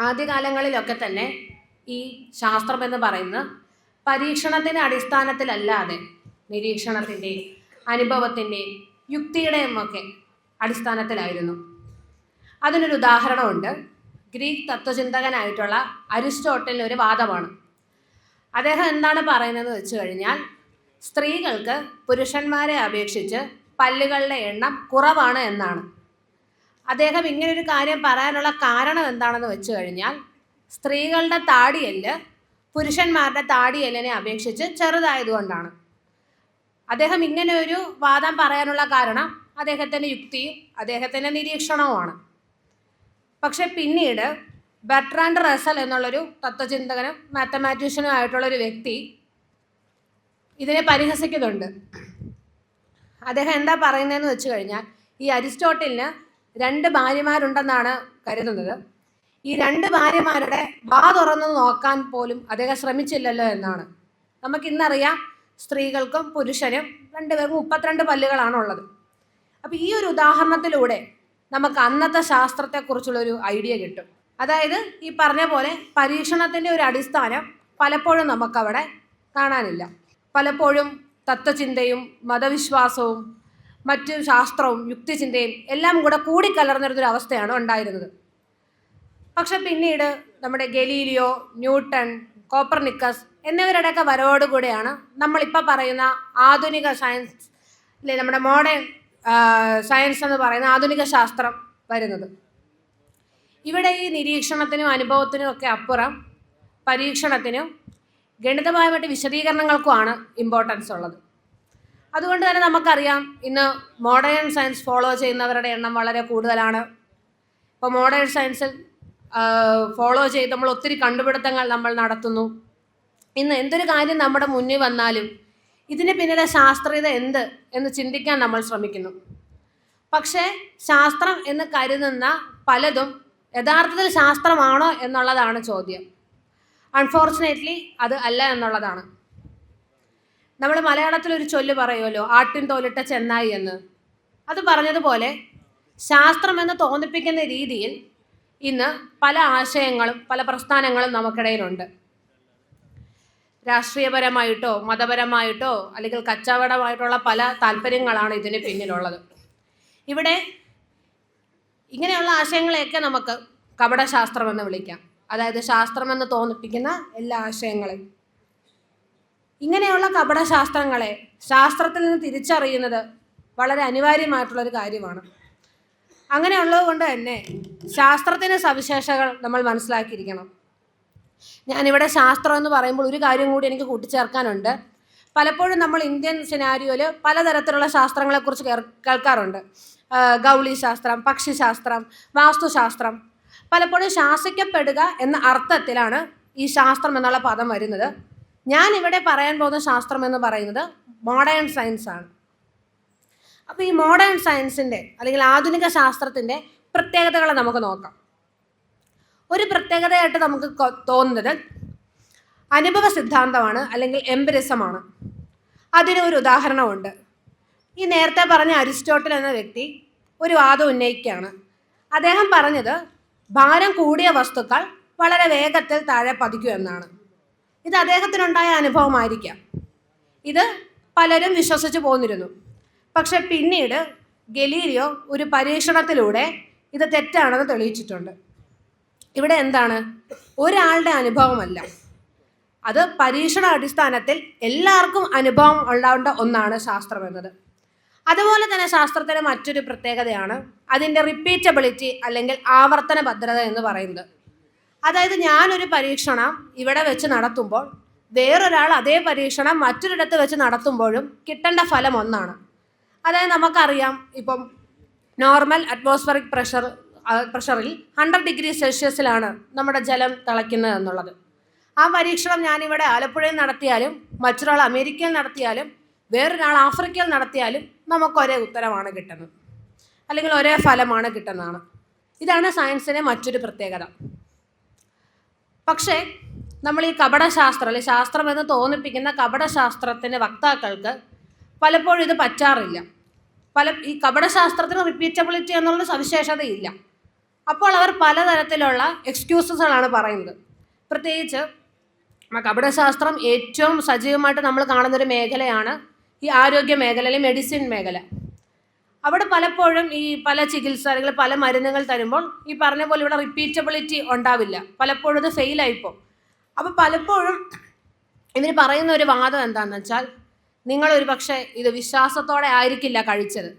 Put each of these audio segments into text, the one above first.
ആദ്യകാലങ്ങളിലൊക്കെ തന്നെ ഈ ശാസ്ത്രം എന്ന് പറയുന്ന പരീക്ഷണത്തിന്റെ അടിസ്ഥാനത്തിലല്ലാതെ നിരീക്ഷണത്തിന്റെയും അനുഭവത്തിന്റെയും യുക്തിയുടെയും ഒക്കെ അടിസ്ഥാനത്തിലായിരുന്നു. അതിനൊരു ഉദാഹരണമുണ്ട്. ഗ്രീക്ക് തത്വചിന്തകനായിട്ടുള്ള അരിസ്റ്റോട്ടലിന്റെ ഒരു വാദമാണ്. അദ്ദേഹം എന്താണ് പറയുന്നത് വെച്ച് കഴിഞ്ഞാൽ സ്ത്രീകൾക്ക് പുരുഷന്മാരെ അപേക്ഷിച്ച് പല്ലുകളുടെ എണ്ണം കുറവാണ് എന്നാണ്. അദ്ദേഹം ഇങ്ങനെ ഒരു കാര്യം പറയാനുള്ള കാരണം എന്താണെന്ന് വെച്ച് കഴിഞ്ഞാൽ സ്ത്രീകളുടെ താടിയെല്ല് പുരുഷന്മാരുടെ താടിയെല്ലിനെ അപേക്ഷിച്ച് ചെറുതായതുകൊണ്ടാണ്. അദ്ദേഹം ഇങ്ങനെ ഒരു വാദം പറയാനുള്ള കാരണം അദ്ദേഹത്തിന്റെ യുക്തിയും അദ്ദേഹത്തിന്റെ നിരീക്ഷണവുമാണ്. പക്ഷെ പിന്നീട് ബെട്രാൻഡ് റസൽ എന്നുള്ളൊരു തത്വചിന്തകനും മാത്തമാറ്റീഷ്യനും ആയിട്ടുള്ളൊരു വ്യക്തി ഇതിനെ പരിഹസിക്കുന്നുണ്ട്. അദ്ദേഹം എന്താ പറയുന്നതെന്ന് വെച്ച് കഴിഞ്ഞാൽ ഈ അരിസ്റ്റോട്ടലിന് രണ്ട് ഭാര്യമാരുണ്ടെന്നാണ് കരുതുന്നത്. ഈ രണ്ട് ഭാര്യമാരുടെ വാ തുറന്നു നോക്കാൻ പോലും അദ്ദേഹം ശ്രമിച്ചില്ലല്ലോ എന്നാണ്. നമുക്ക് ഇന്നറിയാം സ്ത്രീകൾക്കും പുരുഷനും രണ്ടുപേർക്കും മുപ്പത്തിരണ്ട് പല്ലുകളാണുള്ളത്. അപ്പോൾ ഈ ഒരു ഉദാഹരണത്തിലൂടെ നമുക്ക് അന്നത്തെ ശാസ്ത്രത്തെക്കുറിച്ചുള്ളൊരു ഐഡിയ കിട്ടും. അതായത് ഈ പറഞ്ഞ പോലെ പരീക്ഷണത്തിന്റെ ഒരു അടിസ്ഥാനം പലപ്പോഴും നമുക്കവിടെ കാണാനില്ല. പലപ്പോഴും തത്വചിന്തയും മതവിശ്വാസവും മറ്റു ശാസ്ത്രവും യുക്തിചിന്തയും എല്ലാം കൂടെ കൂടിക്കലർന്നിരുന്നൊരു അവസ്ഥയാണ് ഉണ്ടായിരുന്നത്. പക്ഷെ പിന്നീട് നമ്മുടെ ഗലീലിയോ ന്യൂട്ടൺ കോപ്പർനിക്കസ് എന്നിവരുടെയൊക്കെ വരവോടുകൂടിയാണ് നമ്മളിപ്പോൾ പറയുന്ന ആധുനിക സയൻസ് അല്ലെ നമ്മുടെ മോഡേൺ സയൻസ് എന്ന് പറയുന്ന ആധുനിക ശാസ്ത്രം വരുന്നത്. ഇവിടെ ഈ നിരീക്ഷണത്തിനും അനുഭവത്തിനും ഒക്കെ അപ്പുറം പരീക്ഷണത്തിനും ഗണിതപരമായിട്ട് വിശദീകരണങ്ങൾക്കുമാണ് ഇമ്പോർട്ടൻസ് ഉള്ളത്. അതുകൊണ്ട് തന്നെ നമുക്കറിയാം ഇന്ന് മോഡേൺ സയൻസ് ഫോളോ ചെയ്യുന്നവരുടെ എണ്ണം വളരെ കൂടുതലാണ്. ഇപ്പോൾ മോഡേൺ സയൻസിൽ ഫോളോ ചെയ്ത് നമ്മൾ ഒത്തിരി കണ്ടുപിടുത്തങ്ങൾ നമ്മൾ നടത്തുന്നു. ഇന്ന് എന്തൊരു കാര്യം നമ്മുടെ മുന്നിൽ വന്നാലും ഇതിന് പിന്നിലെ ശാസ്ത്രീയത എന്ത് എന്ന് ചിന്തിക്കാൻ നമ്മൾ ശ്രമിക്കുന്നു. പക്ഷേ ശാസ്ത്രം എന്ന് കരുതുന്ന പലതും യഥാർത്ഥത്തിൽ ശാസ്ത്രമാണോ എന്നുള്ളതാണ് ചോദ്യം. അൺഫോർച്ചുനേറ്റ്ലി അത് അല്ല എന്നുള്ളതാണ്. നമ്മൾ മലയാളത്തിൽ ഒരു ചൊല്ല് പറയുമല്ലോ ആട്ടിൻ തോലിട്ട ചെന്നായി എന്ന്. അത് പറഞ്ഞതുപോലെ ശാസ്ത്രം എന്ന് തോന്നിപ്പിക്കുന്ന രീതിയിൽ ഇന്ന് പല ആശയങ്ങളും പല പ്രസ്ഥാനങ്ങളും നമുക്കിടയിലുണ്ട്. രാഷ്ട്രീയപരമായിട്ടോ മതപരമായിട്ടോ അല്ലെങ്കിൽ കച്ചവടമായിട്ടുള്ള പല താല്പര്യങ്ങളാണ് ഇതിന് പിന്നിലുള്ളത്. ഇവിടെ ഇങ്ങനെയുള്ള ആശയങ്ങളെയൊക്കെ നമുക്ക് കപടശാസ്ത്രം എന്ന് വിളിക്കാം. അതായത് ശാസ്ത്രമെന്ന് തോന്നിപ്പിക്കുന്ന എല്ലാ ആശയങ്ങളെയും ഇങ്ങനെയുള്ള കപടശാസ്ത്രങ്ങളെ ശാസ്ത്രത്തിൽ നിന്ന് തിരിച്ചറിയുന്നത് വളരെ അനിവാര്യമായിട്ടുള്ളൊരു കാര്യമാണ്. അങ്ങനെയുള്ളത് കൊണ്ട് തന്നെ ശാസ്ത്രത്തിന്റെ സവിശേഷതകൾ നമ്മൾ മനസ്സിലാക്കിയിരിക്കണം. ഞാനിവിടെ ശാസ്ത്രം എന്ന് പറയുമ്പോൾ ഒരു കാര്യം കൂടി എനിക്ക് കൂട്ടിച്ചേർക്കാനുണ്ട്. പലപ്പോഴും നമ്മൾ ഇന്ത്യൻ സിനാരിയോയിൽ പലതരത്തിലുള്ള ശാസ്ത്രങ്ങളെക്കുറിച്ച് കേൾക്കാറുണ്ട്. ഗൗളി ശാസ്ത്രം പക്ഷിശാസ്ത്രം വാസ്തുശാസ്ത്രം പലപ്പോഴും ശാസിക്കപ്പെടുക എന്ന അർത്ഥത്തിലാണ് ഈ ശാസ്ത്രം എന്നുള്ള പദം വരുന്നത്. ഞാൻ ഇവിടെ പറയാൻ പോകുന്ന ശാസ്ത്രം എന്ന് പറയുന്നത് മോഡേൺ സയൻസ് ആണ്. അപ്പോൾ ഈ മോഡേൺ സയൻസിന്റെ അല്ലെങ്കിൽ ആധുനിക ശാസ്ത്രത്തിന്റെ പ്രത്യേകതകളെ നമുക്ക് നോക്കാം. ഒരു പ്രത്യേകതയായിട്ട് നമുക്ക് തോന്നുന്നത് അനുഭവ സിദ്ധാന്തമാണ് അല്ലെങ്കിൽ എംബരിസമാണ് അതിന് ഒരു ഉദാഹരണമുണ്ട് ഈ നേരത്തെ പറഞ്ഞ അരിസ്റ്റോട്ടൽ എന്ന വ്യക്തി ഒരു വാദം ഉന്നയിക്കുകയാണ്. അദ്ദേഹം പറഞ്ഞത് ഭാരം കൂടിയ വസ്തുക്കൾ വളരെ വേഗത്തിൽ താഴെ പതിക്കും എന്നാണ്. ഇത് അദ്ദേഹത്തിനുണ്ടായ അനുഭവമായിരിക്കാം. ഇത് പലരും വിശ്വസിച്ച് പോന്നിരുന്നു. പക്ഷെ പിന്നീട് ഗലീലിയോ ഒരു പരീക്ഷണത്തിലൂടെ ഇത് തെറ്റാണെന്ന് തെളിയിച്ചിട്ടുണ്ട്. ഇവിടെ എന്താണ്? ഒരാളുടെ അനുഭവമല്ല. അത് പരീക്ഷണ അടിസ്ഥാനത്തിൽ എല്ലാവർക്കും അനുഭവം ഉണ്ടാവേണ്ട ഒന്നാണ് ശാസ്ത്രം എന്നത്. അതുപോലെ തന്നെ ശാസ്ത്രത്തിന്റെ മറ്റൊരു പ്രത്യേകതയാണ് അതിന്റെ റിപ്പീറ്റബിലിറ്റി അല്ലെങ്കിൽ ആവർത്തന ഭദ്രത എന്ന് പറയുന്നത്. അതായത് ഞാനൊരു പരീക്ഷണം ഇവിടെ വെച്ച് നടത്തുമ്പോൾ വേറൊരാൾ അതേ പരീക്ഷണം മറ്റൊരിടത്ത് വെച്ച് നടത്തുമ്പോഴും കിട്ടേണ്ട ഫലം ഒന്നാണ്. അതായത് നമുക്കറിയാം ഇപ്പം നോർമൽ അറ്റ്മോസ്ഫറിക് പ്രഷർ പ്രഷറിൽ ഹൺഡ്രഡ് ഡിഗ്രി സെൽഷ്യസിലാണ് നമ്മുടെ ജലം തിളയ്ക്കുന്നത് എന്നുള്ളത്. ആ പരീക്ഷണം ഞാനിവിടെ ആലപ്പുഴയിൽ നടത്തിയാലും മറ്റൊരാൾ അമേരിക്കയിൽ നടത്തിയാലും വേറൊരാൾ ആഫ്രിക്കയിൽ നടത്തിയാലും നമുക്കൊരേ ഉത്തരമാണ് കിട്ടുന്നത്. അല്ലെങ്കിൽ ഒരേ ഫലമാണ് കിട്ടുന്നതാണ്. ഇതാണ് സയൻസിന്റെ മറ്റൊരു പ്രത്യേകത. പക്ഷേ നമ്മൾ ഈ കപടശാസ്ത്രം അല്ലെങ്കിൽ ശാസ്ത്രം എന്ന് തോന്നിപ്പിക്കുന്ന കപടശാസ്ത്രത്തിന്റെ വക്താക്കൾക്ക് പലപ്പോഴും ഇത് പറ്റാറില്ല. പല ഈ കപടശാസ്ത്രത്തിന് റിപ്പീറ്റബിലിറ്റി എന്നുള്ള സവിശേഷതയില്ല. അപ്പോൾ അവർ പലതരത്തിലുള്ള എക്സ്ക്യൂസസുകളാണ് പറയുന്നത്. പ്രത്യേകിച്ച് കപടശാസ്ത്രം ഏറ്റവും സജീവമായിട്ട് നമ്മൾ കാണുന്നൊരു മേഖലയാണ് ഈ ആരോഗ്യ മേഖല അല്ലെങ്കിൽ മെഡിസിൻ മേഖല. അവിടെ പലപ്പോഴും ഈ പല ചികിത്സ അല്ലെങ്കിൽ പല മരുന്നുകൾ തരുമ്പോൾ ഈ പറഞ്ഞ പോലെ ഇവിടെ റിപ്പീറ്റബിലിറ്റി ഉണ്ടാവില്ല. പലപ്പോഴും ഇത് ഫെയിലായിപ്പോൾ അപ്പോൾ പലപ്പോഴും ഇവർ പറയുന്ന ഒരു വാദം എന്താണെന്ന് വെച്ചാൽ നിങ്ങളൊരു പക്ഷേ ഇത് വിശ്വാസത്തോടെ ആയിരിക്കില്ല കഴിച്ചത്.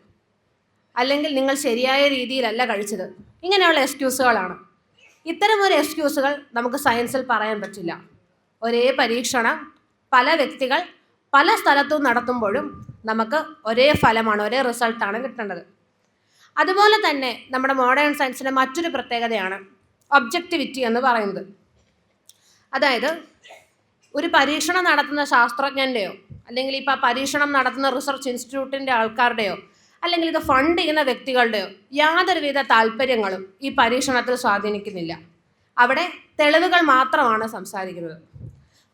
അല്ലെങ്കിൽ നിങ്ങൾ ശരിയായ രീതിയിലല്ല കഴിച്ചത്. ഇങ്ങനെയുള്ള എക്സ്ക്യൂസുകളാണ് ഇത്തരം ഒരു എക്സ്ക്യൂസുകൾ നമുക്ക് സയൻസിൽ പറയാൻ പറ്റില്ല. ഒരേ പരീക്ഷണം പല വ്യക്തികൾ പല സ്ഥലത്തും നടത്തുമ്പോഴും നമുക്ക് ഒരേ ഫലമാണ് ഒരേ റിസൾട്ടാണ് കിട്ടേണ്ടത്. അതുപോലെ തന്നെ നമ്മുടെ മോഡേൺ സയൻസിന്റെ മറ്റൊരു പ്രത്യേകതയാണ് ഒബ്ജക്റ്റിവിറ്റി എന്ന് പറയുന്നത്. അതായത് ഒരു പരീക്ഷണം നടത്തുന്ന ശാസ്ത്രജ്ഞന്റെയോ അല്ലെങ്കിൽ ഇപ്പോൾ ആ പരീക്ഷണം നടത്തുന്ന റിസർച്ച് ഇൻസ്റ്റിറ്റ്യൂട്ടിന്റെ ആൾക്കാരുടെയോ അല്ലെങ്കിൽ ഇത് ഫണ്ട് ചെയ്യുന്ന വ്യക്തികളുടെയോ യാതൊരുവിധ താല്പര്യങ്ങളും ഈ പരീക്ഷണത്തിൽ സ്വാധീനിക്കുന്നില്ല. അവിടെ തെളിവുകൾ മാത്രമാണ് സംസാരിക്കുന്നത്.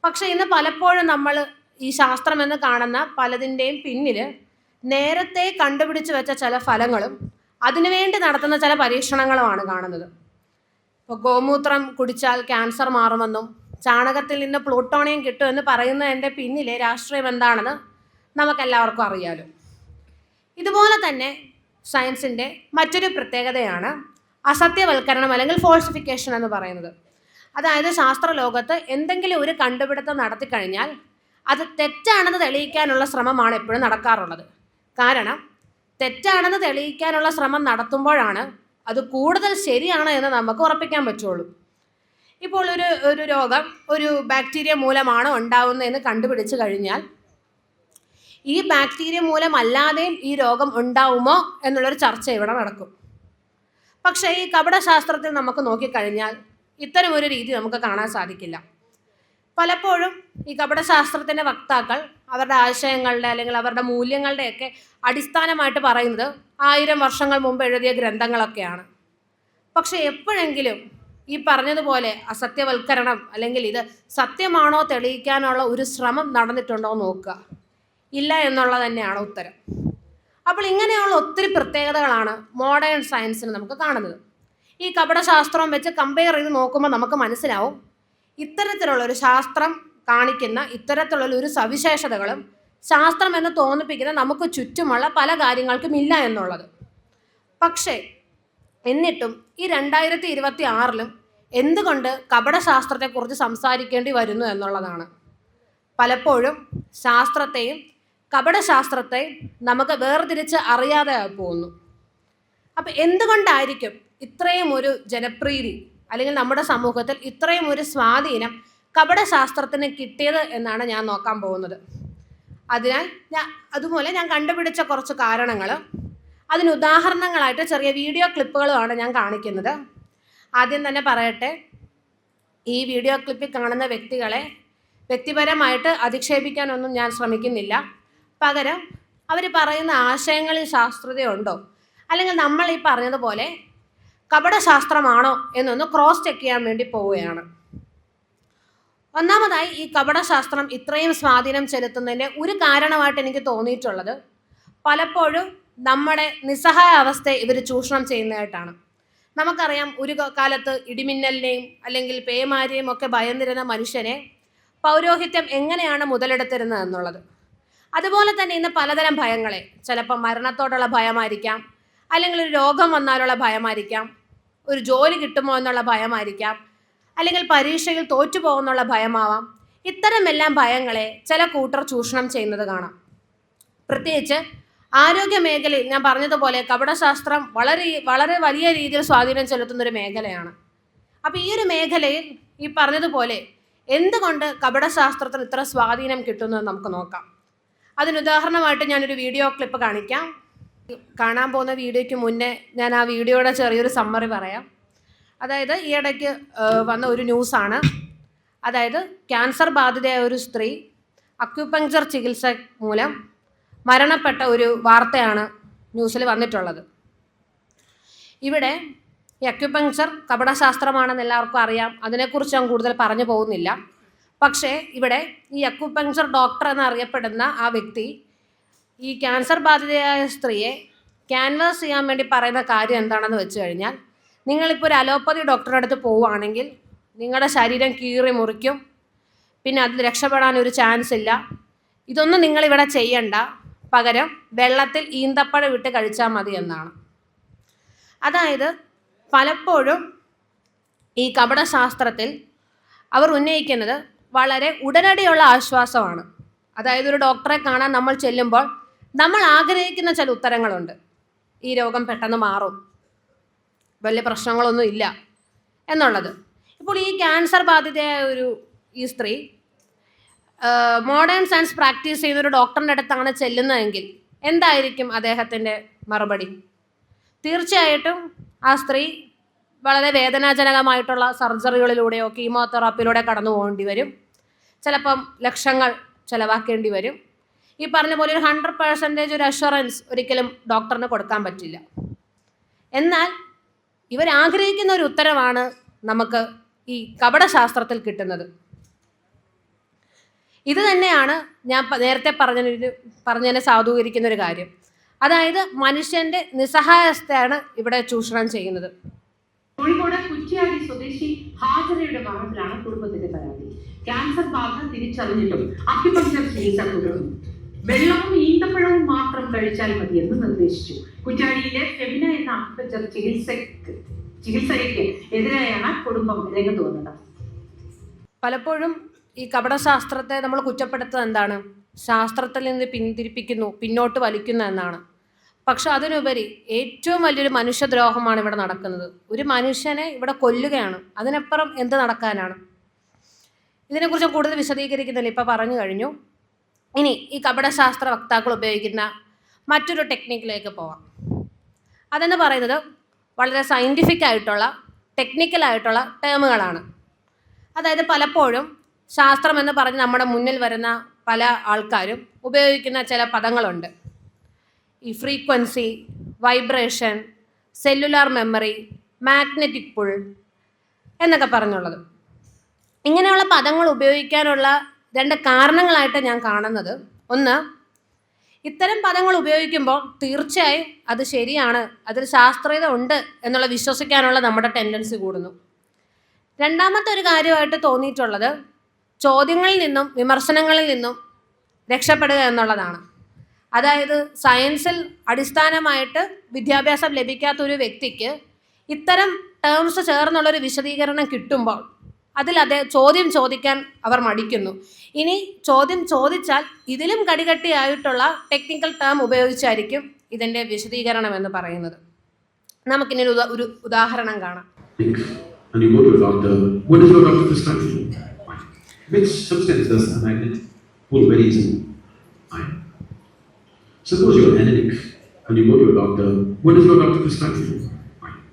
പക്ഷേ ഇന്ന് പലപ്പോഴും നമ്മൾ ഈ ശാസ്ത്രം എന്ന് കാണുന്ന പലതിന്റെയും പിന്നിൽ നേരത്തെ കണ്ടുപിടിച്ച് വെച്ച ചില ഫലങ്ങളും അതിനുവേണ്ടി നടത്തുന്ന ചില പരീക്ഷണങ്ങളുമാണ് കാണുന്നത്. ഇപ്പോൾ ഗോമൂത്രം കുടിച്ചാൽ ക്യാൻസർ മാറുമെന്നും ചാണകത്തിൽ നിന്ന് പ്ലൂട്ടോണിയം കിട്ടുമെന്ന് പറയുന്നതിന്റെ പിന്നിലെ രാഷ്ട്രീയം എന്താണെന്ന് നമുക്കെല്ലാവർക്കും അറിയാലോ. ഇതുപോലെ തന്നെ സയൻസിന്റെ മറ്റൊരു പ്രത്യേകതയാണ് അസത്യവൽക്കരണം അല്ലെങ്കിൽ ഫോൾസിഫിക്കേഷൻ എന്ന് പറയുന്നത്. അതായത് ശാസ്ത്രലോകത്ത് എന്തെങ്കിലും ഒരു കണ്ടുപിടുത്തം നടത്തിക്കഴിഞ്ഞാൽ അത് തെറ്റാണെന്ന് തെളിയിക്കാനുള്ള ശ്രമമാണ് എപ്പോഴും നടക്കാറുള്ളത്. കാരണം തെറ്റാണെന്ന് തെളിയിക്കാനുള്ള ശ്രമം നടത്തുമ്പോഴാണ് അത് കൂടുതൽ ശരിയാണ് എന്ന് നമുക്ക് ഉറപ്പിക്കാൻ പറ്റുള്ളൂ. ഇപ്പോൾ ഒരു ഒരു രോഗം ഒരു ബാക്ടീരിയ മൂലമാണ് ഉണ്ടാവുന്നതെന്ന് കണ്ടുപിടിച്ചു കഴിഞ്ഞാൽ ഈ ബാക്ടീരിയ മൂലമല്ലാതെയും ഈ രോഗം ഉണ്ടാവുമോ എന്നുള്ളൊരു ചർച്ച ഇവിടെ നടക്കും. പക്ഷേ ഈ കപടശാസ്ത്രത്തിൽ നമുക്ക് നോക്കിക്കഴിഞ്ഞാൽ ഇത്തരമൊരു രീതി നമുക്ക് കാണാൻ സാധിക്കില്ല. പലപ്പോഴും ഈ കപടശാസ്ത്രത്തിന്റെ വക്താക്കൾ അവരുടെ ആശയങ്ങളുടെ അല്ലെങ്കിൽ അവരുടെ മൂല്യങ്ങളുടെയൊക്കെ അടിസ്ഥാനമായിട്ട് പറയുന്നത് ആയിരം വർഷങ്ങൾ മുമ്പ് എഴുതിയ ഗ്രന്ഥങ്ങളൊക്കെയാണ്. പക്ഷെ എപ്പോഴെങ്കിലും ഈ പറഞ്ഞതുപോലെ അസത്യവൽക്കരണം അല്ലെങ്കിൽ ഇത് സത്യമാണോ തെളിയിക്കാനുള്ള ഒരു ശ്രമം നടന്നിട്ടുണ്ടോ നോക്കുക. ഇല്ല എന്നുള്ളത് തന്നെയാണ് ഉത്തരം. അപ്പോൾ ഇങ്ങനെയുള്ള ഒത്തിരി പ്രത്യേകതകളാണ് മോഡേൺ സയൻസിന് നമുക്ക് കാണുന്നത്. ഈ കപടശാസ്ത്രം വെച്ച് കമ്പയർ ചെയ്ത് നോക്കുമ്പോൾ നമുക്ക് മനസ്സിലാവും ഇത്തരത്തിലുള്ള ഒരു ശാസ്ത്രം കാണിക്കുന്ന ഇത്തരത്തിലുള്ള ഒരു സവിശേഷതകളും ശാസ്ത്രം എന്ന് തോന്നിപ്പിക്കുന്ന നമുക്ക് ചുറ്റുമുള്ള പല കാര്യങ്ങൾക്കും ഇല്ല എന്നുള്ളത്. പക്ഷേ എന്നിട്ടും ഈ രണ്ടായിരത്തി ഇരുപത്തി ആറിലും എന്തുകൊണ്ട് കപടശാസ്ത്രത്തെക്കുറിച്ച് സംസാരിക്കേണ്ടി വരുന്നു എന്നുള്ളതാണ്. പലപ്പോഴും ശാസ്ത്രത്തെയും കപടശാസ്ത്രത്തെയും നമുക്ക് വേർതിരിച്ച് അറിയാതെ പോകുന്നു. അപ്പം എന്തുകൊണ്ടായിരിക്കും ഇത്രയും ഒരു ജനപ്രീതി അല്ലെങ്കിൽ നമ്മുടെ സമൂഹത്തിൽ ഇത്രയും ഒരു സ്വാധീനം കപടശാസ്ത്രത്തിന് കിട്ടിയത് എന്നാണ് ഞാൻ നോക്കാൻ പോകുന്നത്. അതിനാൽ ഞാൻ അതുപോലെ ഞാൻ കണ്ടുപിടിച്ച കുറച്ച് കാരണങ്ങൾ. അതിന് ഉദാഹരണങ്ങളായിട്ട് ചെറിയ വീഡിയോ ക്ലിപ്പുകളുമാണ് ഞാൻ കാണിക്കുന്നത്. ആദ്യം തന്നെ പറയട്ടെ ഈ വീഡിയോ ക്ലിപ്പിൽ കാണുന്ന വ്യക്തികളെ വ്യക്തിപരമായിട്ട് അധിക്ഷേപിക്കാനൊന്നും ഞാൻ ശ്രമിക്കുന്നില്ല. പകരം അവർ പറയുന്ന ആശയങ്ങളിൽ ശാസ്ത്രതയുണ്ടോ? അല്ലെങ്കിൽ നമ്മൾ ഈ പറഞ്ഞതുപോലെ കപടശാസ്ത്രമാണോ എന്നൊന്ന് ക്രോസ് ചെക്ക് ചെയ്യാൻ വേണ്ടി പോവുകയാണ്. ഒന്നാമതായി ഈ കപടശാസ്ത്രം ഇത്രയും സ്വാധീനം ചെലുത്തുന്നതിന്റെ ഒരു കാരണമായിട്ട് എനിക്ക് തോന്നിയിട്ടുള്ളത് പലപ്പോഴും നമ്മുടെ നിസ്സഹായ അവസ്ഥയെ ഇവർ ചൂഷണം ചെയ്യുന്നതായിട്ടാണ്. നമുക്കറിയാം ഒരു കാലത്ത് ഇടിമിന്നലിനെയും അല്ലെങ്കിൽ പേമാരിയും ഒക്കെ ഭയന്നിരുന്ന മനുഷ്യനെ പൗരോഹിത്യം എങ്ങനെയാണ് മുതലെടുത്തിരുന്നത് എന്നുള്ളത്. അതുപോലെ തന്നെ ഇന്ന് പലതരം ഭയങ്ങളെ ചിലപ്പോൾ മരണത്തോടുള്ള ഭയമായിരിക്കാം അല്ലെങ്കിൽ ഒരു രോഗം വന്നാലുള്ള ഭയമായിരിക്കാം ഒരു ജോലി കിട്ടുമോ എന്നുള്ള ഭയമായിരിക്കാം. അല്ലെങ്കിൽ പരീക്ഷയിൽ തോറ്റു പോകുന്നുള്ള ഭയമാവാം. ഇത്തരമെല്ലാം ഭയങ്ങളെ ചില കൂട്ടർ ചൂഷണം ചെയ്യുന്നത് കാണാം. പ്രത്യേകിച്ച് ആരോഗ്യ മേഖലയിൽ ഞാൻ പറഞ്ഞതുപോലെ കപടശാസ്ത്രം വളരെ വളരെ വലിയ രീതിയിൽ സ്വാധീനം ചെലുത്തുന്ന ഒരു മേഖലയാണ്. അപ്പോൾ ഈ ഒരു മേഖലയിൽ ഈ പറഞ്ഞതുപോലെ എന്തുകൊണ്ട് കപടശാസ്ത്രത്തിന് ഇത്ര സ്വാധീനം കിട്ടുന്നത് നമുക്ക് നോക്കാം. അതിന് ഉദാഹരണമായിട്ട് ഞാനൊരു വീഡിയോ ക്ലിപ്പ് കാണിക്കാം. കാണാൻ പോകുന്ന വീഡിയോയ്ക്ക് മുന്നേ ഞാൻ ആ വീഡിയോയുടെ ചെറിയൊരു സമ്മറി പറയാം. അതായത് ഈ ഇടയ്ക്ക് വന്ന ഒരു ന്യൂസാണ്. അതായത് ക്യാൻസർ ബാധിതയായ ഒരു സ്ത്രീ അക്യുപങ്ചർ ചികിത്സ മൂലം മരണപ്പെട്ട ഒരു വാർത്തയാണ് ന്യൂസിൽ വന്നിട്ടുള്ളത്. ഇവിടെ ഈ അക്യുപങ്ചർ കപടശാസ്ത്രമാണെന്ന് എല്ലാവർക്കും അറിയാം. അതിനെക്കുറിച്ച് ഞാൻ കൂടുതൽ പറഞ്ഞു പോകുന്നില്ല. പക്ഷേ ഇവിടെ ഈ അക്യുപങ്ചർ ഡോക്ടർ എന്നറിയപ്പെടുന്ന ആ വ്യക്തി ഈ ക്യാൻസർ ബാധിതയായ സ്ത്രീയെ ക്യാൻവാസ് ചെയ്യാൻ വേണ്ടി പറയുന്ന കാര്യം എന്താണെന്ന് വെച്ച് കഴിഞ്ഞാൽ നിങ്ങളിപ്പോൾ ഒരു അലോപ്പതി ഡോക്ടറുടെ അടുത്ത് പോവുകയാണെങ്കിൽ നിങ്ങളുടെ ശരീരം കീറി മുറിക്കും പിന്നെ അതിൽ രക്ഷപ്പെടാൻ ഒരു ചാൻസ് ഇല്ല. ഇതൊന്നും നിങ്ങളിവിടെ ചെയ്യണ്ട. പകരം വെള്ളത്തിൽ ഈന്തപ്പഴം ഇട്ട് കഴിച്ചാൽ മതി എന്നാണ്. അതായത് പലപ്പോഴും ഈ കപടശാസ്ത്രത്തിൽ അവർ ഉന്നയിക്കുന്നത് വളരെ ഉടനടിയുള്ള ആശ്വാസമാണ്. അതായത് ഒരു ഡോക്ടറെ കാണാൻ നമ്മൾ ചെല്ലുമ്പോൾ നമ്മൾ ആഗ്രഹിക്കുന്ന ചില ഉത്തരങ്ങളുണ്ട്. ഈ രോഗം പെട്ടെന്ന് മാറും. വലിയ പ്രശ്നങ്ങളൊന്നും ഇല്ല എന്നുള്ളത്. ഇപ്പോൾ ഈ ക്യാൻസർ ബാധിതയായ ഒരു ഈ സ്ത്രീ മോഡേൺ സയൻസ് പ്രാക്ടീസ് ചെയ്യുന്ന ഒരു ഡോക്ടറിന്റെ അടുത്താണ് ചെല്ലുന്നതെങ്കിൽ എന്തായിരിക്കും അദ്ദേഹത്തിന്റെ മറുപടി? തീർച്ചയായിട്ടും ആ സ്ത്രീ വളരെ വേദനാജനകമായിട്ടുള്ള സർജറികളിലൂടെയോ കീമോതെറാപ്പിയിലൂടെ കടന്നു പോകേണ്ടി വരും. ചിലപ്പം ലക്ഷങ്ങൾ ചിലവാക്കേണ്ടി വരും. ഈ പറഞ്ഞ പോലെ ഒരു ഹൺഡ്രഡ് പേഴ്സന്റേജ് ഒരു അഷുറൻസ് ഒരിക്കലും ഡോക്ടറിന് കൊടുക്കാൻ പറ്റില്ല. എന്നാൽ ഇവരാഗ്രഹിക്കുന്ന ഒരു ഉത്തരവാണ് നമുക്ക് ഈ കപടശാസ്ത്രത്തിൽ കിട്ടുന്നത്. ഇത് തന്നെയാണ് ഞാൻ നേരത്തെ പറഞ്ഞതിന് പറഞ്ഞതിനെ സാധൂകരിക്കുന്ന ഒരു കാര്യം. അതായത് മനുഷ്യന്റെ നിസ്സഹായസ്ഥയാണ് ഇവിടെ ചൂഷണം ചെയ്യുന്നത്. കോഴിക്കോട് കുറ്റ്യാടി സ്വദേശി ഹാജരയുടെ മരണത്തിലാണ് കുടുംബത്തിന്റെ പരാതി. ക്യാൻസർ ബാധ തിരിച്ചറിഞ്ഞിട്ടും അക്യുപഞ്ചർ ചികിത്സ തുടർന്നു വെള്ളവും ഈന്തപ്പഴവും മാത്രം കഴിച്ചാൽ മതി എന്ന് നിർദ്ദേശിച്ചു. കുറ്റാടിയിലെ ഫെമിന എന്ന അക്യുപഞ്ചർ ചികിത്സ ചികിത്സയ്ക്ക് എതിരെയാണ് കുടുംബം രംഗത്ത് വന്നത് പലപ്പോഴും ഈ കപടശാസ്ത്രത്തെ നമ്മൾ കുറ്റപ്പെടുത്തുന്നത് എന്താണ്? ശാസ്ത്രത്തിൽ നിന്ന് പിന്തിരിപ്പിക്കുന്നു പിന്നോട്ട് വലിക്കുന്നു എന്നാണ്. പക്ഷെ അതിനുപരി ഏറ്റവും വലിയൊരു മനുഷ്യദ്രോഹമാണ് ഇവിടെ നടക്കുന്നത്. ഒരു മനുഷ്യനെ ഇവിടെ കൊല്ലുകയാണ്. അതിനപ്പുറം എന്ത് നടക്കാനാണ്? ഇതിനെക്കുറിച്ച് കൂടുതൽ വിശദീകരിക്കുന്നില്ല ഇപ്പം പറഞ്ഞു കഴിഞ്ഞു. ഇനി ഈ കപടശാസ്ത്ര വക്താക്കൾ ഉപയോഗിക്കുന്ന മറ്റൊരു ടെക്നിക്കിലേക്ക് പോവാം. അതെന്ന് പറയുന്നത് വളരെ സയന്റിഫിക് ആയിട്ടുള്ള ടെക്നിക്കലായിട്ടുള്ള ടേമുകളാണ് അതായത് പലപ്പോഴും ശാസ്ത്രം എന്ന് പറഞ്ഞ് നമ്മുടെ മുന്നിൽ വരുന്ന പല ആൾക്കാരും ഉപയോഗിക്കുന്ന ചില പദങ്ങളുണ്ട്. ഈ frequency vibration cellular memory magnetic pull എന്നൊക്കെ പറഞ്ഞുള്ളത്. ഇങ്ങനെയുള്ള പദങ്ങൾ ഉപയോഗിക്കാനുള്ള രണ്ട് കാരണങ്ങളായിട്ട് ഞാൻ കാണുന്നത്. ഒന്ന് ഇത്തരം പദങ്ങൾ ഉപയോഗിക്കുമ്പോൾ തീർച്ചയായും അത് ശരിയാണ് അതിൽ ശാസ്ത്രീയത ഉണ്ട് എന്നുള്ള വിശ്വസിക്കാനുള്ള നമ്മുടെ ടെൻഡൻസി കൂടുന്നു. രണ്ടാമത്തെ ഒരു കാര്യമായിട്ട് തോന്നിയിട്ടുള്ളത് ചോദ്യങ്ങളിൽ നിന്നും വിമർശനങ്ങളിൽ നിന്നും രക്ഷപ്പെടുക എന്നുള്ളതാണ്. അതായത് സയൻസിൽ അടിസ്ഥാനമായിട്ട് വിദ്യാഭ്യാസം ലഭിക്കാത്ത ഒരു വ്യക്തിക്ക് ഇത്തരം ടേംസ് ചേർന്നുള്ളൊരു വിശദീകരണം കിട്ടുമ്പോൾ അതിൽ അതേ ചോദ്യം ചോദിക്കാൻ അവർ മടിക്കുന്നു ഇനി ചോദ്യം ചോദിച്ചാൽ ഇതിലും കടികട്ടിയായിട്ടുള്ള ടെക്നിക്കൽ ടേം ഉപയോഗിച്ചായിരിക്കും ഇതിന്റെ വിശദീകരണം എന്ന് പറയുന്നത് നമുക്കിനി ഒരു ഉദാഹരണം കാണാം. Suppose you're anemic and you go to a doctor. What does your doctor prescribe you? Fine.